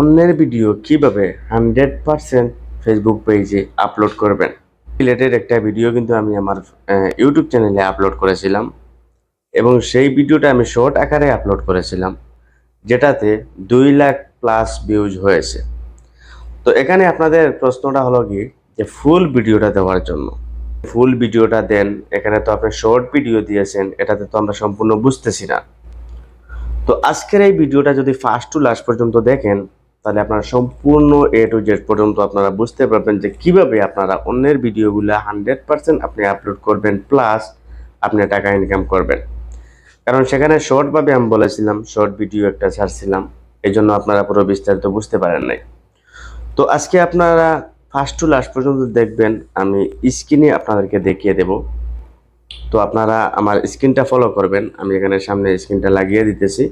অন্যের ভিডিও কীভাবে hundred percent Facebook পেজে আপলোড করবেন? রিলেটেড একটা ভিডিও কিন্তু আমি আমার ইউটিউব চ্যানেলে আপলোড করেছিলাম এবং সেই ভিডিওটা আমি শর্ট আকারে আপলোড করেছিলাম, যেটাতে দুই লাখ প্লাস ভিউজ হয়েছে। তো এখানে আপনাদের প্রশ্নটা হলো কি যে ফুল ভিডিওটা দেওয়ার জন্য। ফুল ভিডিওটা দেন, এখানে তো আপনি শর্ট ভিডিও দিয়েছেন, এটাতে তো আমরা সম্পূর্ণ বুঝতেছি না। তো আজকের এই ভিডিওটা যদি ফার্স্ট টু লাস্ট পর্যন্ত দেখেন তাহলে আপনারা সম্পূর্ণ এ টু জেড পর্যন্ত আপনারা বুঝতে পারবেন যে কীভাবে আপনারা অন্যের ভিডিওগুলো হান্ড্রেড পার্সেন্ট আপনি আপলোড করবেন, প্লাস আপনি টাকা ইনকাম করবেন। কারণ সেখানে শর্টভাবে আমি বলেছিলাম, শর্ট ভিডিও একটা ছাড়ছিলাম এই জন্য আপনারা পুরো বিস্তারিত বুঝতে পারেন নাই। তো আজকে আপনারা ফার্স্ট টু লাস্ট পর্যন্ত দেখবেন, আমি স্ক্রিনে আপনাদেরকে দেখিয়ে দেব। তো আপনারা আমার স্ক্রিনটা ফলো করবেন, আমি এখানে সামনে স্ক্রিনটা লাগিয়ে দিতেছি।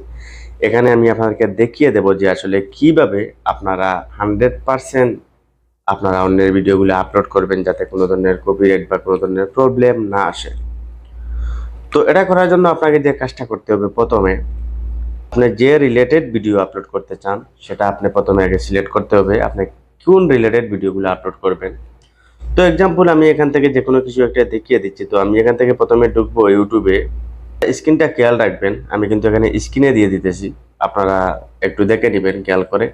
এখানে আমি আপনাদেরকে দেখিয়ে দেব যে আসলে কীভাবে আপনারা হান্ড্রেড পারসেন্ট আপনারা অন্যের ভিডিওগুলো আপলোড করবেন যাতে কোনো ধরনের কপিরাইট বা কোনো ধরনের প্রবলেম না আসে। তো এটা করার জন্য আপনাকে যে কাজটা করতে হবে প্রথমে, আপনি যে রিলেটেড ভিডিও আপলোড করতে চান, সেটা আপনি প্রথমে আগে সিলেক্ট করতে হবে, আপনি কোন রিলেটেড ভিডিওগুলো আপলোড করবেন। তো এক্সাম্পল আমি এখান থেকে যে কোনো কিছু একটা দেখিয়ে দিচ্ছি। তো আমি এখান থেকে প্রথমে ঢুকবো ইউটিউবে। স্ক্রিনটা খেয়াল রাখবেন। আমি কিন্তু এখানে স্ক্রিনে দিয়ে দিতেছি। আপনারা একটু দেখে নেবেন খেয়াল করে।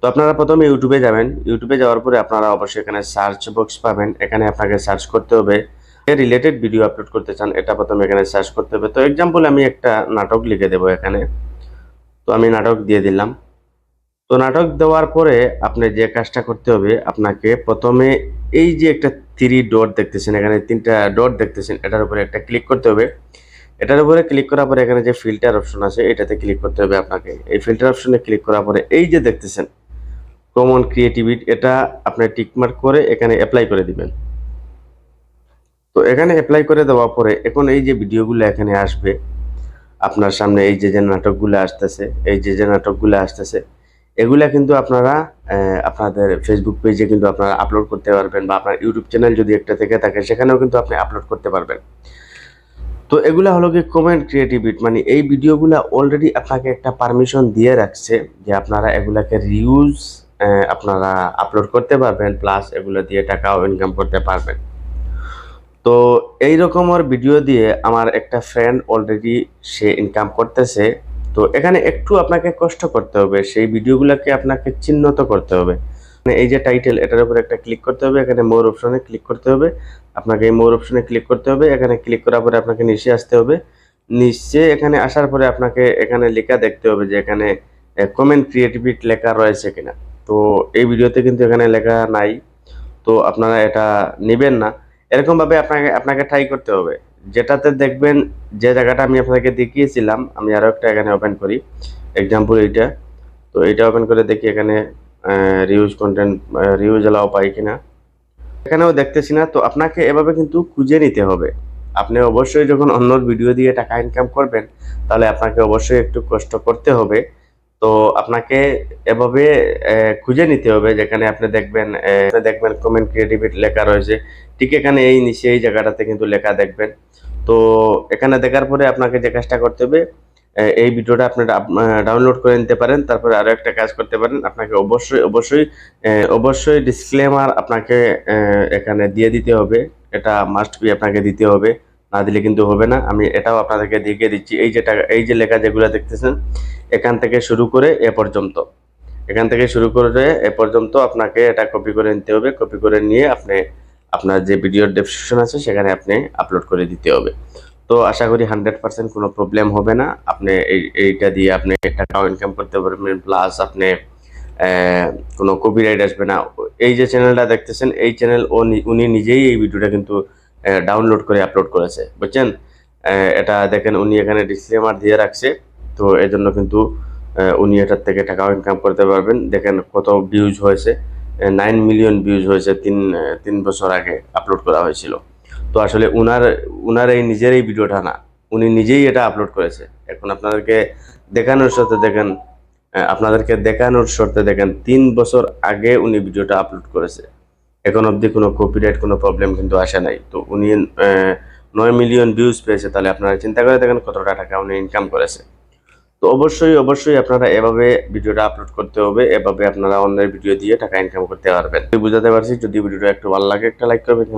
তো আপনারা প্রথমে ইউটিউবে যাবেন। ইউটিউবে যাওয়ার পরে আপনারা অবশ্যই এখানে সার্চ বক্স পাবেন। এখানে আপনাকে সার্চ করতে হবে। রিলেটেড ভিডিও আপলোড করতে চান, এটা প্রথমে এখানে সার্চ করতে হবে। তো এক্সাম্পল আমি একটা নাটক লিখে দেবো এখানে। তো আমি নাটক দিয়ে দিলাম। তো নাটক দেওয়ার পরে আপনি যে কাজটা করতে হবে, আপনাকে প্রথমে এই যে একটা থ্রি ডট দেখতেছেন, এখানে তিনটা ডট দেখতেছেন, এটার উপরে একটা ক্লিক করতে হবে। এটার উপরে ক্লিক করার পরে এখানে যে ফিল্টার অপশন আছে, এটাতে ক্লিক করতে হবে আপনাকে। এই ফিল্টার অপশনে ক্লিক করার পরে এই যে দেখতেছেন কমন ক্রিয়েটিভিটি এটা আপনি টিকমার্ক করে এখানে অ্যাপ্লাই করে দিবেন। তো এখানে অ্যাপ্লাই করে দেওয়ার পরে এখন এই যে ভিডিওগুলো এখানে আসবে, আপনার সামনে এই যে যে নাটকগুলো আসতেছে, এই যে যে নাটকগুলো আসতেছে, এগুলা কিন্তু আপনারা আপনাদের ফেসবুক পেজে কিন্তু আপনারা আপলোড করতে পারবেন বা আপনার ইউটিউব চ্যানেল যদি একটা থেকে থাকে, সেখানেও কিন্তু আপনি আপলোড করতে পারবেন। তো এগুলো হলো কি কমেন্ট ক্রিয়েটিভিট মানে এই ভিডিওগুলো অলরেডি আপনাকে একটা পারমিশন দিয়ে রাখছে যে আপনারা এগুলাকে রিউজ আপনারা আপলোড করতে পারবেন প্লাস এগুলো দিয়ে টাকাও ইনকাম করতে পারবেন। তো এই রকমের ভিডিও দিয়ে আমার একটা ফ্রেন্ড অলরেডি সে ইনকাম করতেছে। তো এখানে একটু আপনাকে কষ্ট করতে হবে, সেই ভিডিওগুলোকে আপনাকে চিহ্নিত করতে হবে। এই যে টাইটেল এটার উপর একটা ক্লিক করতে হবে, এখানে মোর অপশনে ক্লিক করতে হবে। আপনাকে এই মোর অপশনে ক্লিক করতে হবে, এখানে ক্লিক করার পরে আপনাকে নিচে আসতে হবে। নিচে এখানে আসার পরে আপনাকে এখানে লেখা দেখতে হবে যে এখানে কমেন্ট ক্রিয়েটিভিট লেখা রয়েছে কিনা। তো এই ভিডিওতে কিন্তু এখানে লেখা নাই, তো আপনারা এটা নেবেন না। এরকম ভাবে আপনাকে আপনাকে ট্রাই করতে হবে। যেটাতে দেখবেন যে জায়গাটা আমি আপনাকে দেখিয়েছিলাম, আমি আরও একটা এখানে ওপেন করি। এক্সাম্পল এইটা। তো এটা ওপেন করে দেখি এখানে রিউজ কন্টেন্ট রিউজ এলাও পাই কিনা। এখানেও দেখতেছি না, তো আপনাকে এভাবে কিন্তু খুঁজে নিতে হবে। আপনি অবশ্যই যখন অন্যর ভিডিও দিয়ে টাকা ইনকাম করবেন, তাহলে আপনাকে অবশ্যই একটু কষ্ট করতে হবে। তো আপনাকে এভাবে খুঁজে নিতে হবে, যেখানে আপনি দেখবেন দেখবেন কমেন্ট ক্রিয়েটিভিটি লেখা রয়েছে। ঠিক এখানে এই নিচে এই জায়গাটাতে কিন্তু লেখা দেখবেন। তো এখানে দেখার পরে আপনাকে যে কাজটা করতে হবে এই ভিডিওটা আপনি ডাউনলোড করে নিতে পারেন, তারপরে আরও একটা কাজ করতে পারেন। আপনাকে অবশ্যই অবশ্যই অবশ্যই ডিসক্লেমার আপনাকে এখানে দিয়ে দিতে হবে। এটা মাস্ট বি আপনাকে দিতে হবে। না দিলে কিন্তু হবে না। আমি এটাও আপনাদেরকে দেখিয়ে দিচ্ছি। এই যে টাকা, এই যে লেখা যেগুলো দেখতেছেন, এখান থেকে শুরু করে এ পর্যন্ত। এখান থেকে শুরু করে এ পর্যন্ত আপনাকে এটা কপি করে নিতে হবে। কপি করে নিয়ে আপনি আপনার যে ভিডিওর ডেসক্রিপশন আছে, সেখানে আপনি আপলোড করে দিতে হবে। তো আশা করি হান্ড্রেড পার্সেন্ট কোনো প্রবলেম হবে না। আপনি এই, এইটা দিয়ে আপনি টাকাও ইনকাম করতে পারবেন প্লাস আপনি কোনো কপিরাইট আসবে না। এই যে চ্যানেলটা দেখতেছেন, এই চ্যানেল ও উনি নিজেই এই ভিডিওটা কিন্তু ডাউনলোড করে আপলোড করেছে। বুঝছেন? এটা দেখেন, উনি এখানে ডিসক্লেমার দিয়ে রাখছে। তো এই জন্য কিন্তু উনি এটার থেকে টাকাও ইনকাম করতে পারবেন। দেখেন কত ভিউজ হয়েছে। নাইন মিলিয়ন ভিউজ হয়েছে তিন তিন বছর আগে আপলোড করা হয়েছিল। তো আসলে উনার উনার এই নিজের এই ভিডিওটা না, উনি নিজেই এটা আপলোড করেছে। এখন আপনাদেরকে দেখানোর সাথে দেখেন আপনাদেরকে দেখানোর শর্তে দেখেন, তিন বছর আগে উনি ভিডিওটা আপলোড করেছে। এখন অবধি কোনো কপিরাইট কোনো প্রবলেম কিন্তু আসে নাই। তো উনি নয় মিলিয়ন ভিউজ পেয়েছে, তাহলে আপনারা চিন্তা করে দেখেন কতটা টাকা উনি ইনকাম করেছে। তো অবশ্যই অবশ্যই আপনারা এভাবে ভিডিওটা আপলোড করতে হবে, এভাবে আপনারা অন্যের ভিডিও দিয়ে টাকা ইনকাম করতে পারবেন। বুঝাতে পারছি যদি ভিডিওটা একটু ভালো লাগে, একটা লাইক করবেন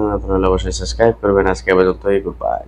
অবশ্যই সাবস্ক্রাইব করবেন। আজকে আবার গুড বাই